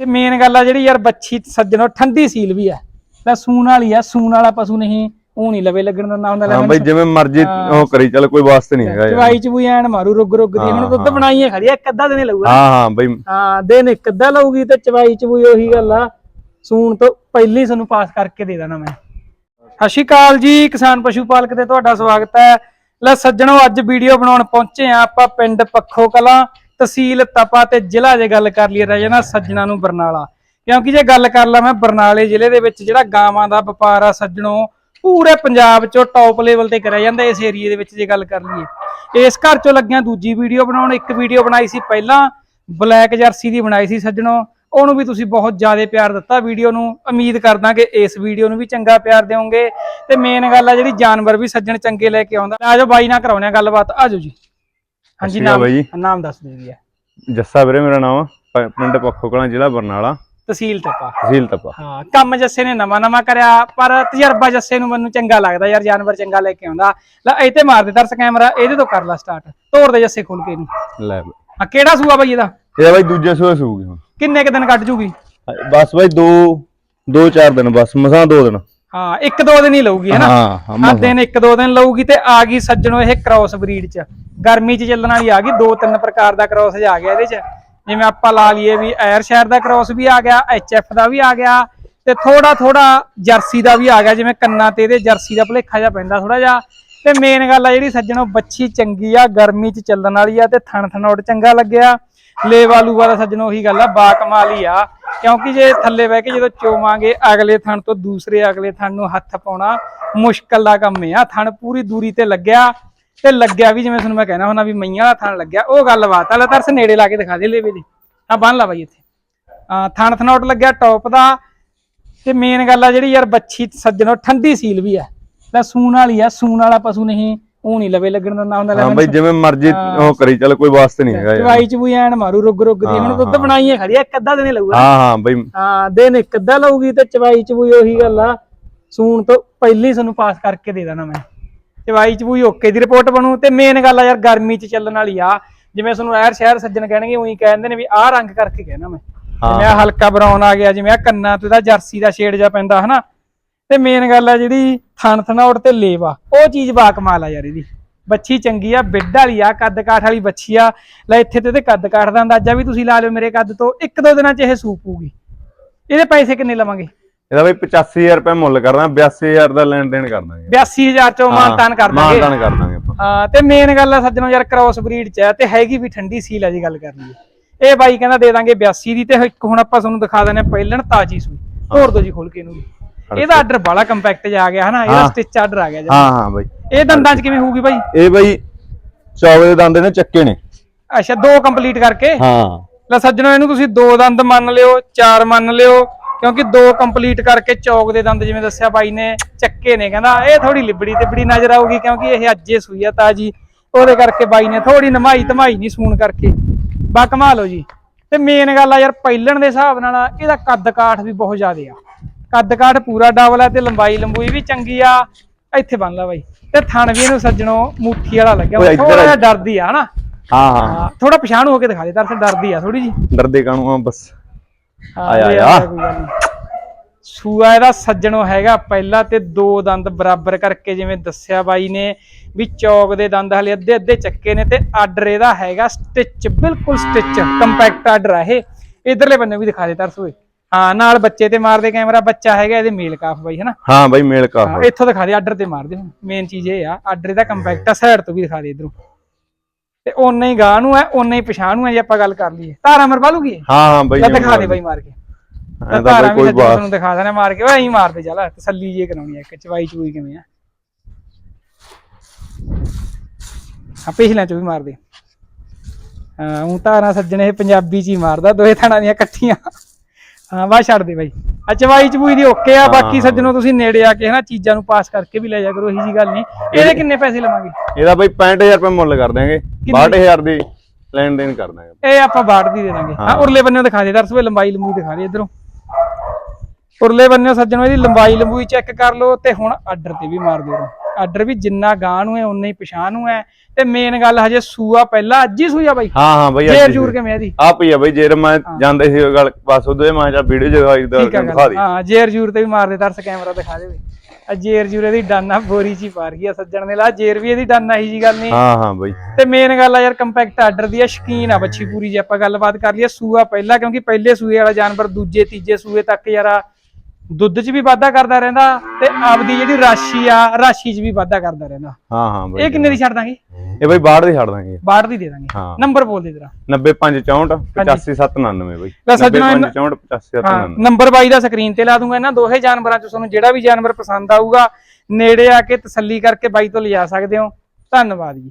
ਤੇ ਮੇਨ ਗੱਲ ਆ ਜਿਹੜੀ ਯਾਰ ਬੱਚੀ ਸੱਜਣੋ ਠੰਡੀ ਸੀਲ ਵੀ ਆ। ਲੈ ਸੂਣ ਵਾਲੀ ਆ ਸੂਣ ਵਾਲਾ ਪਸ਼ੂ ਨਹੀਂ ਉਹ ਨਹੀਂ ਲਵੇ ਲੱਗਣ ਦਾ ਨਾ ਹੁੰਦਾ ਹਾਂ ਬਈ ਜਿਵੇਂ ਮਰਜ਼ੀ ਉਹ ਕਰੀ ਚੱਲ ਕੋਈ ਵਾਸਤੇ ਨਹੀਂ ਹੈਗਾ ਯਾਰ। ਚਵਾਈ ਚ ਵੀ ਐਨ ਮਾਰੂ ਰੁੱਗ ਰੁੱਗ ਦੀ ਹੁਣ ਦੁੱਧ ਬਣਾਈਏ ਖੜੀ ਆ, ਇੱਕ ਅੱਧਾ ਦਿਨ ਲਊਗਾ। ਹਾਂ ਹਾਂ ਬਈ। ਹਾਂ ਦਿਨ ਇੱਕ ਅੱਧਾ ਲਊਗੀ ਤੇ ਚਵਾਈ ਚ ਵੀ ਉਹੀ ਗੱਲ ਆ। ਸੂਣ ਤੋਂ ਪਹਿਲਾਂ ਤੁਹਾਨੂੰ ਪਾਸ ਕਰਕੇ ਦੇ ਦੇਣਾ ਮੈਂ। ਸਤਿ ਸ਼੍ਰੀ ਅਕਾਲ ਜੀ ਕਿਸਾਨ ਪਸ਼ੂ ਪਾਲਕ ਤੇ ਤੁਹਾਡਾ ਸਵਾਗਤ ਹੈ। ਲੈ ਸੱਜਣੋ ਅੱਜ ਵੀਡੀਓ ਬਣਾਉਣ ਪਹੁੰਚੇ ਆ ਆਪਾਂ ਪਿੰਡ ਪੱਖੋ ਕਲਾਂ ਤਹਿਸੀਲ ਤਪਾ ਤੇ ਜ਼ਿਲ੍ਹਾ ਜੇ ਗੱਲ ਕਰ ਲਈਏ ਰਹਿ ਜਾਣਾ ਸੱਜਣਾ ਨੂੰ ਬਰਨਾਲਾ। ਕਿਉਂਕਿ ਜੇ ਗੱਲ ਕਰ ਲਾਂ ਮੈਂ ਬਰਨਾਲੇ ਜ਼ਿਲ੍ਹੇ ਦੇ ਵਿੱਚ ਜਿਹੜਾ ਗਾਵਾਂ ਦਾ ਵਪਾਰ ਆ ਸੱਜਣੋ, ਪੂਰੇ ਪੰਜਾਬ ਚੋਂ ਟੌਪ ਲੈਵਲ ਤੇ ਕਰਿਆ ਜਾਂਦਾ ਇਸ ਏਰੀਏ ਦੇ ਵਿੱਚ ਜੇ ਗੱਲ ਕਰ ਲਈਏ। ਇਸ ਘਰ ਚੋਂ ਲੱਗਿਆ ਦੂਜੀ ਵੀਡੀਓ ਬਣਾਉਣ, ਇੱਕ ਵੀਡੀਓ ਬਣਾਈ ਸੀ ਪਹਿਲਾਂ, ਬਲੈਕ ਜਰਸੀ ਦੀ ਬਣਾਈ ਸੀ ਸੱਜਣੋ। ਉਹਨੂੰ ਵੀ ਤੁਸੀਂ ਬਹੁਤ ਜ਼ਿਆਦਾ ਪਿਆਰ ਦਿੱਤਾ ਵੀਡੀਓ ਨੂੰ। ਉਮੀਦ ਕਰਦਾ ਕਿ ਇਸ ਵੀਡੀਓ ਨੂੰ ਵੀ ਚੰਗਾ ਪਿਆਰ ਦਿਓਗੇ। ਤੇ ਮੇਨ ਗੱਲ ਆ ਜਿਹੜੀ ਜਾਨਵਰ ਵੀ ਸੱਜਣ ਚੰਗੇ ਲੈ ਕੇ ਆਉਂਦਾ। ਆਜੋ ਬਾਈ ਨਾਲ ਕਰਾਉਣੇ ਆ ਗੱਲਬਾਤ। ਆਜੋ ਜੀ। ਹਾਂਜੀ ਨਾਮ ਬਾਈ ਜੀ। ਨਾਮ ਦੱਸ ਦਿਓ ਜੀ ਜੱਸਾ ਵੀਰੇ ਮੇਰਾ ਨਾਮ ਆ ਪਿੰਡ ਪੱਖੋ ਕਲਾਂ ਜ਼ਿਲ੍ਹਾ ਬਰਨਾਲਾ। ਤਹਿਸੀਲ ਤਪਾ। ਤਹਿਸੀਲ ਤਪਾ। ਹਾਂ ਕੰਮ ਜੱਸੇ ਨੇ ਨਵਾਂ ਨਵਾਂ ਕਰਿਆ ਪਰ ਤਜਰਬਾ ਜੱਸੇ ਨੂੰ ਮੈਨੂੰ ਚੰਗਾ ਲੱਗਦਾ ਯਾਰ ਜਾਨਵਰ ਚੰਗਾ ਲੈ ਕੇ ਆਉਂਦਾ। ਲੈ ਇਹ ਤੇ ਮਾਰ ਦੇ ਦਰਸ ਕੈਮਰਾ ਇਹਦੇ ਤੋਂ ਕਰ ਲੈ ਸਟਾਰਟ ਤੋੜ ਦੇ ਜੱਸੇ ਖੋਲ ਕੇ ਇਹਨੂੰ। ਲੈ ਆ ਕਿਹੜਾ ਸੂਆ ਬਾਈ ਇਹਦਾ? ਇਹ ਬਾਈ ਦੂਜੇ ਸੂਏ ਸੂਗੀ ਹੁਣ। ਕਿੰਨੇ ਕ ਦਿਨ ਕੱਢ ਜੂਗੀ? ਬਸ ਬਾਈ ਦੋ ਦੋ ਚਾਰ ਦਿਨ ਬਸ ਮਸਾਂ ਦੋ ਦਿਨ। ਹਾਂ ਇੱਕ ਦੋ ਦਿਨ ਹੀ ਲਊਗੀ ਹਾਂ ਹਾਂ ਹਾਂ। ਦਿਨ ਇੱਕ ਦੋ ਦਿਨ ਲਊਗੀ ਤੇ ਆ ਗਈ ਸੱਜਣੋ ਇਹ ਕ੍ਰਾਸ ਬਰੀਡ ਚ। ਗਰਮੀ ਚ ਚੱਲਣ ਵਾਲੀ ਆ ਗਈ, ਦੋ ਤਿੰਨ ਪ੍ਰਕਾਰ ਦਾ ਕ੍ਰਾਸ ਆ ਗਿਆ ਇਹਦੇ ਚ। ਜਿਵੇਂ ਆਪਾਂ ਲਾ ਲਈਏ ਵੀ ਐਰ ਸ਼ਹਿਰ ਦਾ ਕ੍ਰਾਸ ਵੀ ਆ ਗਿਆ ਐਫ ਦਾ ਵੀ ਆ ਗਿਆ ਤੇ ਥੋੜਾ ਥੋੜਾ ਜਰਸੀ ਦਾ ਵੀ ਆ ਗਿਆ, ਜਿਵੇਂ ਕੰਨਾਂ ਤੇ ਇਹਦੇ ਜਰਸੀ ਦਾ ਭਲੇਖਾ ਜਿਹਾ ਪੈਂਦਾ ਥੋੜਾ ਜਿਹਾ। ਤੇ ਮੇਨ ਗੱਲ ਆ ਜਿਹੜੀ ਸੱਜਣੋ, ਬੱਚੀ ਚੰਗੀ ਆ, ਗਰਮੀ ਚ ਚੱਲਣ ਵਾਲੀ ਆ ਤੇ ਥਣ ਥਣੋੜ ਚੰਗਾ ਲੱਗਿਆ। ਲੇਵਾ ਲੂਵਾ ਦਾ ਸੱਜਣੋ, ਉਹੀ ਗੱਲ ਆ ਬਾ ਕਮਾਲ ਹੀ ਆ। ਕਿਉਂਕਿ ਜੇ ਥੱਲੇ ਬਹਿ ਕੇ ਜਦੋਂ ਚੋਵਾਂਗੇ, ਅਗਲੇ ਥਣ ਤੋਂ ਦੂਸਰੇ ਅਗਲੇ ਥਣ ਨੂੰ ਹੱਥ ਪਾਉਣਾ ਮੁਸ਼ਕਲ ਦਾ ਕੰਮ ਆ। ਥਣ ਪੂਰੀ ਦੂਰੀ ਤੇ ਲੱਗਿਆ। ਤੇ ਲੱਗਿਆ ਵੀ ਜਿਵੇਂ ਤੁਹਾਨੂੰ ਮੈਂ ਕਹਿਣਾ ਹੁੰਦਾ ਵੀ ਮਈਆਂ ਦਾ ਥਣ ਲੱਗਿਆ ਉਹ ਗੱਲਬਾਤ ਆ। ਲੈ ਤਰਸ ਨੇੜੇ ਲਾ ਕੇ ਦਿਖਾ ਦੇ ਲੇਵੇ ਦੇ। ਆ ਬੰਨ ਲਾ ਬਾਈ ਇੱਥੇ। ਆ ਥਣ ਥਣੋਟ ਲੱਗਿਆ ਟੌਪ ਦਾ। ਤੇ ਮੇਨ ਗੱਲ ਆ ਜਿਹੜੀ ਯਾਰ ਬੱਚੀ ਸੱਜਣੋ ਠੰਡੀ ਸੀਲ ਵੀ ਆ। ਲੈ ਸੂਣ ਵਾਲੀ ਆ ਸੂਣ ਵਾਲਾ ਪਸ਼ੂ ਨਹੀਂ ਉਹ ਨਹੀਂ ਲਵੇ ਲੱਗਣ ਦਾ ਨਾ ਹੁੰਦਾ ਹਾਂ ਬਈ ਜਿਵੇਂ ਮਰਜ਼ੀ ਉਹ ਕਰੀ ਚੱਲ ਕੋਈ ਵਾਸਤੇ ਨਹੀਂ ਹੈਗਾ ਯਾਰ। ਚਵਾਈ ਚ ਵੀ ਐਨ ਮਾਰੂ ਰੁੱਗ ਰੁੱਗ ਦੀ। ਹੁਣ ਦੁੱਧ ਬਣਾਈਏ ਖੜੀ ਆ, ਇੱਕ ਅੱਧਾ ਦਿਨ ਹੀ ਲਊਗਾ। ਹਾਂ ਹਾਂ ਬਈ। ਹਾਂ ਇੱਕ ਅੱਧਾ ਲਊਗੀ ਤੇ ਚਵਾਈ ਚ ਵੀ ਉਹੀ ਗੱਲ ਆ। ਸੂਣ ਤੋਂ ਪਹਿਲਾਂ ਤੁਹਾਨੂੰ ਪਾਸ ਕਰਕੇ ਦੇ ਦੇਣਾ ਮੈਂ। ਚਵਾਈ ਚ ਵੀ ਓਕੇ ਦੀ ਰਿਪੋਰਟ ਬਣੂ ਤੇ ਮੇਨ ਗੱਲ ਆ ਯਾਰ ਗਰਮੀ ਚ ਚੱਲਣ ਵਾਲੀ ਆ। ਜਿਵੇਂ ਤੁਹਾਨੂੰ ਐਰ ਸ਼ਹਿਰ ਸੱਜਣ ਕਹਿਣਗੇ ਉਹੀ ਕਹਿੰਦੇ ਨੇ ਵੀ ਆਹ ਰੰਗ ਕਰਕੇ ਕਹਿਣਾ ਮੈਂ। ਜਿਵੇਂ ਆਹ ਹਲਕਾ ਬਰਾਊਨ ਆ ਗਿਆ ਜਿਵੇਂ ਆ ਕੰਨਾਂ ਤੇ ਦਾ ਜਰਸੀ ਦਾ ਸ਼ੇਡ ਜਾ ਪੈਂਦਾ ਹਨਾ? ਤੇ ਮੇਨ ਗੱਲ ਆ ਜਿਹੜੀ ਥਣ ਥਣਾਉਟ ਤੇ ਲੇਵਾ ਉਹ ਚੀਜ਼ ਬਾ ਕਮਾਲ ਆ ਯਾਰ ਇਹਦੀ। ਬੱਚੀ ਚੰਗੀ ਆ ਬਿੱਡ ਵਾਲੀ ਆ ਕੱਦ ਕਾਠ ਵਾਲੀ ਬੱਚੀ ਆ। ਲੈ ਇੱਥੇ ਤੇ ਤੇ ਕੱਦ ਕਾਠ ਦਾ ਅੰਦਾਜ਼ਾ ਵੀ ਤੁਸੀਂ ਲਾ ਲਿਓ ਮੇਰੇ ਕੱਦ ਤੋਂ ਇੱਕ ਦੋ ਦਿਨਾਂ ਚ ਇਹ ਸੂਪ ਪੂਗੀ ਇਹਦੇ ਪੈਸੇ ਕਿੰਨੇ ਲਵਾਂਗੇ? ਇਹਦਾ ਬਈ 85000 ਰੁਪਏ ਮੁੱਲ ਕਰਦਾ 82000 ਦਾ ਲੈਣ ਦੇਣ ਕਰ ਦਾਂਗੇ। 82000 ਚੋਂ ਮਾਨਤਾਨ ਕਰ ਦਾਂਗੇ। ਮਾਨਤਾਨ ਕਰ ਦਾਂਗੇ ਆਪਾਂ। ਹਾਂ ਤੇ ਮੇਨ ਗੱਲ ਆ ਸੱਜਣੋ ਯਾਰ ਕ੍ਰਾਸ ਬਰੀਡ ਚ ਆ ਤੇ ਹੈਗੀ ਵੀ ਠੰਡੀ ਸੀਲ ਆ ਜੀ ਗੱਲ ਕਰ ਲਈਏ ਇਹ ਬਾਈ ਕਹਿੰਦਾ ਦੇ ਦਾਂਗੇ 82 ਦੀ ਤੇ ਇੱਕ ਹੁਣ ਆਪਾਂ ਤੁਹਾਨੂੰ ਦਿਖਾ ਆ ਪਹਿਲਣ ਤਾਜੀ ਸੂਈ। ਤੋੜ ਦੋ ਜੀ ਖੋਲ ਕੇ ਇਹਨੂੰ। ਇਹਦਾ ਆਰਡਰ ਬਾਲਾ ਕੰਪੈਕਟ ਆ ਗਿਆ ਹਨਾ? ਇਹਦਾ ਹਾਂ। ਸਟਿਚ ਆਰਡਰ ਆ ਗਿਆ ਜੀ। ਹਾਂ ਹਾਂ ਬਈ। ਇਹ ਦੰਦਾਂ ਚ ਕਿਵੇਂ ਹੋਊਗੀ ਬਾਈ? ਇਹ ਬਈ ਚੌਵੇ ਦੇ ਦੰਦ ਨੇ ਚੱਕੇ ਨੇ। ਅੱਛਾ ਦੋ ਕੰਪਲੀਟ ਕਰਕੇ? ਹਾਂ। ਲੈ ਸੱਜਣੋ ਇਹਨੂੰ ਤੁਸੀਂ ਦੋ ਦੰਦ ਮੰਨ ਲਿਓ ਚਾਰ ਮੰਨ ਲਿਓ ਕਿਉਂਕਿ ਦੋ ਕੰਪਲੀਟ ਕਰਕੇ ਚੌਕ ਦੇ ਦੰਦ ਜਿਵੇਂ ਦੱਸਿਆ ਬਾਈ ਨੇ ਚੱਕੇ ਨੇ ਕਹਿੰਦਾ ਇਹ ਥੋੜੀ ਲਿਬੜੀ ਤਿਬੜੀ ਨਜ਼ਰ ਆਊਗੀ ਕਿਉਂਕਿ ਇਹ ਅੱਜੇ ਸੂਈ ਆ ਤਾਜੀ। ਉਹਦੇ ਕਰਕੇ ਬਾਈ ਨੇ ਥੋੜੀ ਨਮਾਈ ਧਮਾਈ ਨਹੀਂ ਸੂਣ ਕਰਕੇ। ਬਾ ਕਮਾਲ ਹੋ ਜੀ। ਤੇ ਮੇਨ ਗੱਲ ਆ ਯਾਰ ਪਹਿਲਣ ਦੇ ਹਿਸਾਬ ਨਾਲ ਇਹਦਾ ਕੱਦ ਕਾਠ ਵੀ ਬਹੁਤ ਜ਼ਿਆਦਾ ਆ। ਕੱਦ ਕਾਠ ਪੂਰਾ ਡਬਲ ਆ ਤੇ ਲੰਬਾਈ ਲੰਬੂਈ ਵੀ ਚੰਗੀ ਆ। ਇੱਥੇ ਬੰਨ ਲਾ ਬਾਈ। ਤੇ ਥਣ ਵੀ ਇਹਨੂੰ ਸੱਜਣੋ ਮੁੱਠੀ ਵਾਲਾ ਲੱਗਿਆ ਥੋੜਾ। ਜਿਹਾ ਡਰਦੀ ਆ ਹਨਾ? ਹਾਂ ਹਾਂ। ਥੋੜਾ ਪਛਾਣ ਹੋ ਕੇ ਦਿਖਾ ਦੇ ਦਰਅਸਲ ਡਰਦੀ ਆ ਥੋੜੀ ਜੀ ਡਰਦੇ ਕਾਣੂ ਆ ਬਸ। ਆਇਆ, ਇਹ ਆਇਆ। ਕੋਈ ਗੱਲ। ਨੀ। ਸੂਆ ਇਹਦਾ ਸੱਜਣੋ ਹੈਗਾ ਪਹਿਲਾ ਤੇ ਦੋ ਦੰਦ ਬਰਾਬਰ ਕਰਕੇ ਜਿਵੇਂ ਦੱਸਿਆ ਬਾਈ ਨੇ ਵੀ ਚੌਕ ਦੇ ਦੰਦ ਹਲੇ ਅੱਧੇ ਅੱਧੇ ਚੱਕੇ ਨੇ ਤੇ ਆਰਡਰ ਇਹਦਾ ਹੈਗਾ ਸਟਿਚ ਬਿਲਕੁਲ ਸਟਿਚ ਕੰਪੈਕਟ ਆਰਡਰ ਆ ਇਹ। ਇਧਰਲੇ ਬੰਨੇ ਵੀ ਦਿਖਾ ਦੇ ਤਰਸੋਏ ਹਾਂ ਨਾਲ ਬੱਚੇ ਤੇ ਮਾਰਦੇ ਕੈਮਰਾ ਬੱਚਾ ਹੈਗਾ ਇਹਦੇ ਮੇਲ ਕਾਫ ਬਾਈ ਹਨਾ? ਹਾਂ ਬਈ ਮੇਲ ਕਾ ਹਾਂ, ਇੱਥੋਂ ਦਿਖਾ ਦੇ ਆਰਡਰ ਤੇ ਮਾਰਦੇ ਹੁਣ। ਮੇਨ ਚੀਜ਼ ਇਹ ਆ ਆਰਡਰ ਇਹਦਾ ਕੰਪੈਕਟ ਆ ਸਾਈਡ ਤੋਂ ਵੀ ਦਿਖਾ ਦੇ ਇਧਰੋਂ। ਤੇ ਓਨਾ ਹੀ ਗਾਹ ਨੂੰ ਹੈ ਓਨਾ ਹੀ ਪਛਾਣ ਨੂੰ ਹੈ ਜੇ ਆਪਾਂ ਗੱਲ ਕਰ ਲਈਏ। ਧਾਰਾ ਮਰਵਾ ਲੂਗੀ ਇਹ? ਹਾਂ ਹਾਂ ਬਈ ਦਿਖਾ ਦੇ ਬਾਈ ਮਾਰ ਕੇ। ਐਂ ਤਾਂ ਬਈ ਵੀ ਕੋਈ ਬਾਤ ਨੂੰ ਦਿਖਾ ਦੇਣਾ ਮਾਰ ਕੇ ਉਹ ਐਂ ਮਾਰਦੇ ਚੱਲ ਤਸੱਲੀ ਜੇ ਕਰਾਉਣੀ ਆ ਇੱਕ ਚਵਾਈ ਚੂਈ ਕਿਵੇਂ ਆ। ਆ ਪਿਛਲਿਆਂ ਚ ਵੀ ਮਾਰਦੇ ਹਾਂ ਉਹ ਧਾਰਾਂ ਸੱਜਣ ਪੰਜਾਬੀ ਚ ਹੀ ਮਾਰਦਾ ਦੋਏ ਥਾਣਾ ਦੀਆਂ ਇਕੱਠੀਆਂ। ਹਾਂ ਬਾ ਛੱਡ ਦੇ ਬਾਈ। ਆ ਚਵਾਈ ਚਬੂਈ ਦੀ ਓਕੇ ਆ ਬਾਕੀ ਸੱਜਣੋ ਤੁਸੀਂ ਨੇੜੇ ਆ ਕੇ ਹਨਾ ਚੀਜ਼ਾਂ ਨੂੰ ਪਾਸ ਕਰਕੇ ਵੀ ਲੈ ਜਾ ਕਰੋ ਇਹੀ ਜੀ ਗੱਲ ਨਹੀਂ। ਇਹਦੇ ਕਿੰਨੇ ਪੈਸੇ ਲਵਾਂਗੇ? ਇਹਦਾ ਬਈ 65000 ਰੁਪਏ ਮੁੱਲ ਕਰ ਦਾਂਗੇ 62000 ਦੀ ਲੈਣ ਦੇਣ ਕਰ ਦਾਂਗੇ ਇਹ ਆਪਾਂ ਬਾੜ ਦੀ ਦੇ ਦਾਂਗੇ। ਹਾਂ। ਉਰਲੇ ਬੰਨਿਓ ਦਿਖਾ ਦੇ ਦਰਸਵੇ ਲੰਬਾਈ ਲੰਬੂ ਦਿਖਾ ਦੇ ਇਧਰੋਂ। ਉਰਲੇ ਬੰਨਿਓ ਸੱਜਣੋ ਇਹਦੀ ਲੰਬਾਈ ਲੰਬੂਈ ਚੈੱਕ ਕਰ ਲਓ ਤੇ ਹੁਣ ਆਰਡਰ ਤੇ ਵੀ ਮਾਰ ਦਿਓ। ਆਰਡਰ ਵੀ ਜਿੰਨਾ ਗਾਂ ਨੂੰ ਹੈ ਉਨਾ ਹੀ ਪਛਾਣ ਨੂੰ ਹੈ। ਤੇ ਮੇਨ ਗੱਲ ਹਜੇ ਸੂਆ ਪਹਿਲਾਂ ਅੱਜ ਹੀ ਸੂਆ ਬਾਈ। ਹਾਂ ਹਾਂ ਬਈ ਜੇਰ ਜੂਰ ਕਿਵੇਂ ਇਹਦੀ? ਆ ਪਈ ਆ ਬਈ ਜੇਰ ਮੈਂ ਜਾਂਦੇ ਸੀ ਉਹ ਗੱਲ ਬਸ ਉਹਦੇ ਮੈਂ ਜਾਂ ਵੀਡੀਓ ਦਿਖਾਈ ਦਾ ਠੀਕ ਆ ਦਿਖਾ ਗੱਲ। ਦੀ। ਹਾਂ ਜੇਰ ਜੂਰ ਤੇ ਵੀ ਮਾਰ ਦੇ ਤਰਸ ਕੈਮਰਾ ਦਿਖਾ ਦੇ ਬਈ ਆ ਜੇਰ ਜੂਰ ਇਹਦੀ ਡਾਨਾ ਬੋਰੀ ਚ ਹੀ ਪਾਰ ਗਈ ਆ ਸੱਜਣ ਨੇ ਲਾ ਜੇਰ ਵੀ ਇਹਦੀ ਡਾਨਾ ਹੀ ਜੀ ਗੱਲ ਨਹੀਂ। ਹਾਂ ਹਾਂ ਬਈ। ਤੇ ਮੇਨ ਗੱਲ ਆ ਯਾਰ ਕੰਪੈਕਟ ਆਰਡਰ ਦੀ ਆ ਸ਼ਕੀਨ ਆ ਬੱਚੀ ਪੂਰੀ ਜੇ ਆਪਾਂ ਗੱਲਬਾਤ ਕਰ ਲਈਏ ਸੂਆ ਪਹਿਲਾਂ ਕਿਉਂਕਿ ਪਹਿਲੇ ਸੂਏ ਵਾਲਾ ਜਾਨਵਰ ਦੂਜੇ ਤੀਜੇ ਸੂਏ ਤੱਕ ਯਾਰਾ ਦੁੱਧ 'ਚ ਵੀ ਵਾਧਾ ਕਰਦਾ ਰਹਿੰਦਾ ਤੇ ਆਪਦੀ ਜਿਹੜੀ ਰਾਸ਼ੀ ਆ ਰਾਸ਼ੀ 'ਚ ਵੀ ਵਾਧਾ ਕਰਦਾ ਰਹਿੰਦਾ। ਹਾਂ ਹਾਂ ਬਈ ਇਹ ਕਿੰਨੇ ਦੀ ਛੱਡ ਦਾਂਗੇ? ਇਹ ਬਈ ਬਾਹਰ ਦੇ ਛੱਡ ਦਾਂਗੇ। 62 ਦੀ ਦੇ ਦਾਂਗੇ। ਹਾਂ। ਨੰਬਰ ਬੋਲ ਦੇ ਜਰਾ। 9564 85799 ਬਈ। ਲੈ ਸੱਜਣੋ ਇਹਨਾਂ- 9564 ਹਾਂ 85799 ਨੰਬਰ ਬਾਈ ਦਾ ਸਕਰੀਨ ਤੇ ਲਾ ਦੂੰਗਾ ਇਹਨਾਂ ਦੋਹੇ ਜਾਨਵਰਾਂ 'ਚ ਤੁਹਾਨੂੰ ਜਿਹੜਾ ਵੀ ਜਾਨਵਰ ਪਸੰਦ ਆਊਗਾ ਨੇੜੇ ਆ ਕੇ ਤਸੱਲੀ ਕਰਕੇ ਬਾਈ ਤੋਂ ਲਿਜਾ ਸਕਦੇ ਹੋ। ਧੰਨਵਾਦ ਜੀ।